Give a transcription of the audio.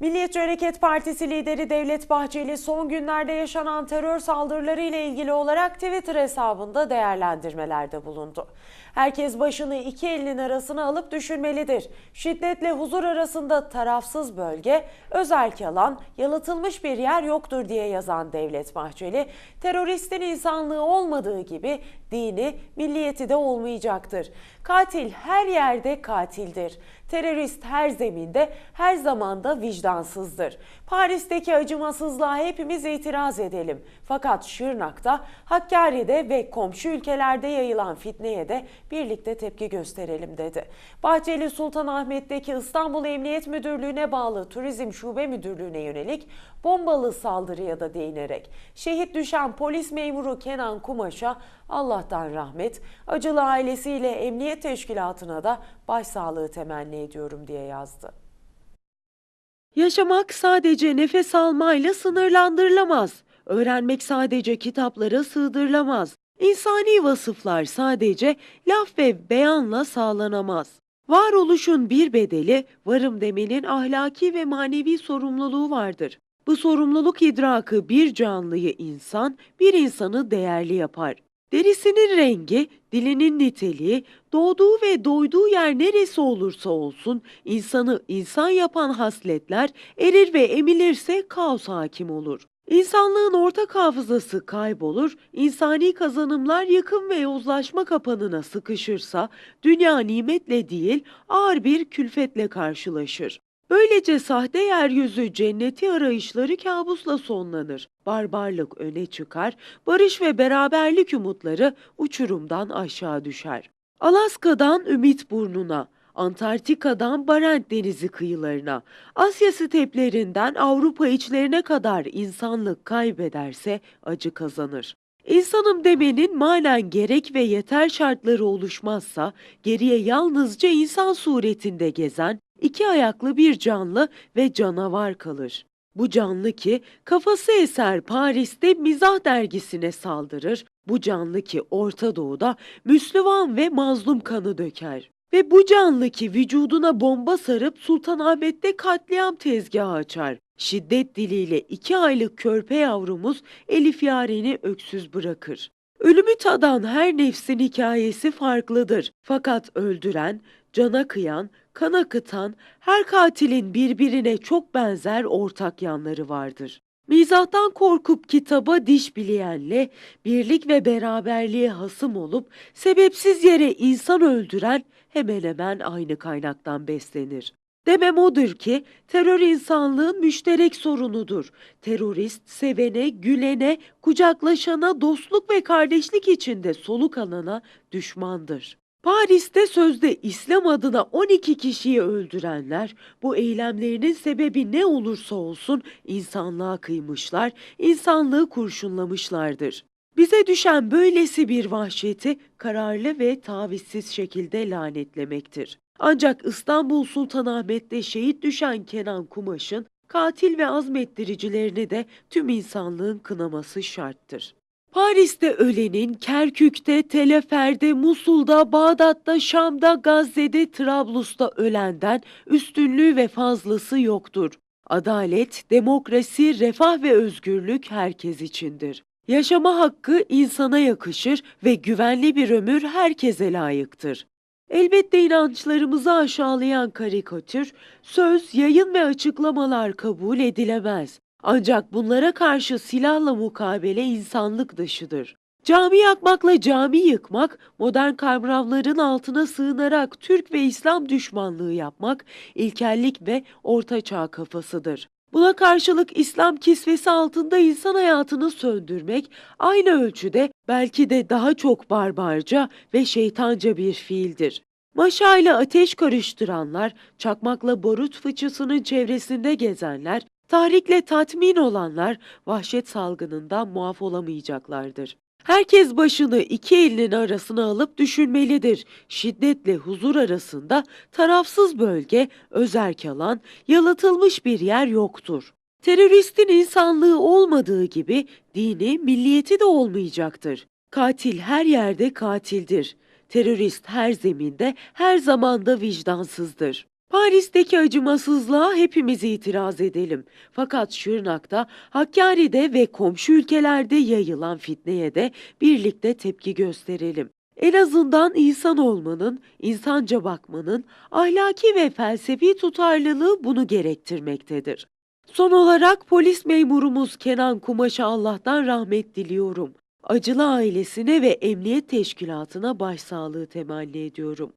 Milliyetçi Hareket Partisi lideri Devlet Bahçeli son günlerde yaşanan terör saldırıları ile ilgili olarak Twitter hesabında değerlendirmelerde bulundu. Herkes başını iki elinin arasına alıp düşünmelidir. Şiddetle huzur arasında tarafsız bölge, özerk alan, yalıtılmış bir yer yoktur diye yazan Devlet Bahçeli, teröristin insanlığı olmadığı gibi dini, milliyeti de olmayacaktır. Katil her yerde katildir. Terörist her zeminde, her zamanda vicdansızdır. Paris'teki acımasızlığa hepimiz itiraz edelim. Fakat Şırnak'ta, Hakkari'de ve komşu ülkelerde yayılan fitneye de birlikte tepki gösterelim dedi. Bahçeli Sultanahmet'teki İstanbul Emniyet Müdürlüğü'ne bağlı Turizm Şube Müdürlüğü'ne yönelik bombalı saldırıya da değinerek şehit düşen polis memuru Kenan Kumaş'a Allah'tan rahmet, acılı ailesiyle emniyet teşkilatına da başsağlığı temenni ediyorum diye yazdı. Yaşamak sadece nefes almayla sınırlandırılamaz. Öğrenmek sadece kitaplara sığdırılamaz. İnsani vasıflar sadece laf ve beyanla sağlanamaz. Varoluşun bir bedeli, varım demenin ahlaki ve manevi sorumluluğu vardır. Bu sorumluluk idrakı bir canlıyı insan, bir insanı değerli yapar. Derisinin rengi, dilinin niteliği, doğduğu ve doyduğu yer neresi olursa olsun insanı insan yapan hasletler erir ve emilirse kaos hakim olur. İnsanlığın ortak hafızası kaybolur, insani kazanımlar yıkım ve yozlaşma kapanına sıkışırsa dünya nimetle değil ağır bir külfetle karşılaşır. Böylece sahte yeryüzü cenneti arayışları kabusla sonlanır. Barbarlık öne çıkar, barış ve beraberlik umutları uçurumdan aşağı düşer. Alaska'dan Ümit Burnu'na, Antarktika'dan Barent Denizi kıyılarına, Asya steplerinden Avrupa içlerine kadar insanlık kaybederse acı kazanır. İnsanım demenin manen gerek ve yeter şartları oluşmazsa geriye yalnızca insan suretinde gezen iki ayaklı bir canlı ve canavar kalır. Bu canlı ki kafası eser Paris'te mizah dergisine saldırır, bu canlı ki Orta Doğu'da Müslüman ve mazlum kanı döker. Ve bu canlı ki vücuduna bomba sarıp Sultanahmet'te katliam tezgahı açar. Şiddet diliyle iki aylık körpe yavrumuz Elif Yaren'i öksüz bırakır. Ölümü tadan her nefsin hikayesi farklıdır. Fakat öldüren, cana kıyan, kan akıtan her katilin birbirine çok benzer ortak yanları vardır. Mizahtan korkup kitaba diş bileyenle birlik ve beraberliğe hasım olup sebepsiz yere insan öldüren hemen hemen aynı kaynaktan beslenir. Demem odur ki terör insanlığın müşterek sorunudur. Terörist sevene, gülene, kucaklaşana, dostluk ve kardeşlik içinde soluk alana düşmandır. Paris'te sözde İslam adına 12 kişiyi öldürenler bu eylemlerinin sebebi ne olursa olsun insanlığa kıymışlar, insanlığı kurşunlamışlardır. Bize düşen böylesi bir vahşeti kararlı ve tavizsiz şekilde lanetlemektir. Ancak İstanbul Sultanahmet'te şehit düşen Kenan Kumaş'ın katil ve azmettiricilerini de tüm insanlığın kınaması şarttır. Paris'te ölenin, Kerkük'te, Telefer'de, Musul'da, Bağdat'ta, Şam'da, Gazze'de, Trablus'ta ölenden üstünlüğü ve fazlası yoktur. Adalet, demokrasi, refah ve özgürlük herkes içindir. Yaşama hakkı insana yakışır ve güvenli bir ömür herkese layıktır. Elbette inançlarımızı aşağılayan karikatür, söz, yayın ve açıklamalar kabul edilemez. Ancak bunlara karşı silahla mukabele insanlık dışıdır. Cami yakmakla cami yıkmak, modern kavramların altına sığınarak Türk ve İslam düşmanlığı yapmak, ilkellik ve ortaçağ kafasıdır. Buna karşılık İslam kisvesi altında insan hayatını söndürmek aynı ölçüde belki de daha çok barbarca ve şeytanca bir fiildir. Maşayla ateş karıştıranlar, çakmakla barut fıçısının çevresinde gezenler, tahrikle tatmin olanlar vahşet salgınından muaf olamayacaklardır. Herkes başını iki elinin arasına alıp düşünmelidir. Şiddetle huzur arasında tarafsız bölge, özerk alan, yalıtılmış bir yer yoktur. Teröristin insanlığı olmadığı gibi dini, milliyeti de olmayacaktır. Katil her yerde katildir. Terörist her zeminde, her zamanda vicdansızdır. Paris'teki acımasızlığa hepimiz itiraz edelim. Fakat Şırnak'ta, Hakkari'de ve komşu ülkelerde yayılan fitneye de birlikte tepki gösterelim. En azından insan olmanın, insanca bakmanın ahlaki ve felsefi tutarlılığı bunu gerektirmektedir. Son olarak polis memurumuz Kenan Kumaş'a Allah'tan rahmet diliyorum. Acılı ailesine ve emniyet teşkilatına başsağlığı temenni ediyorum.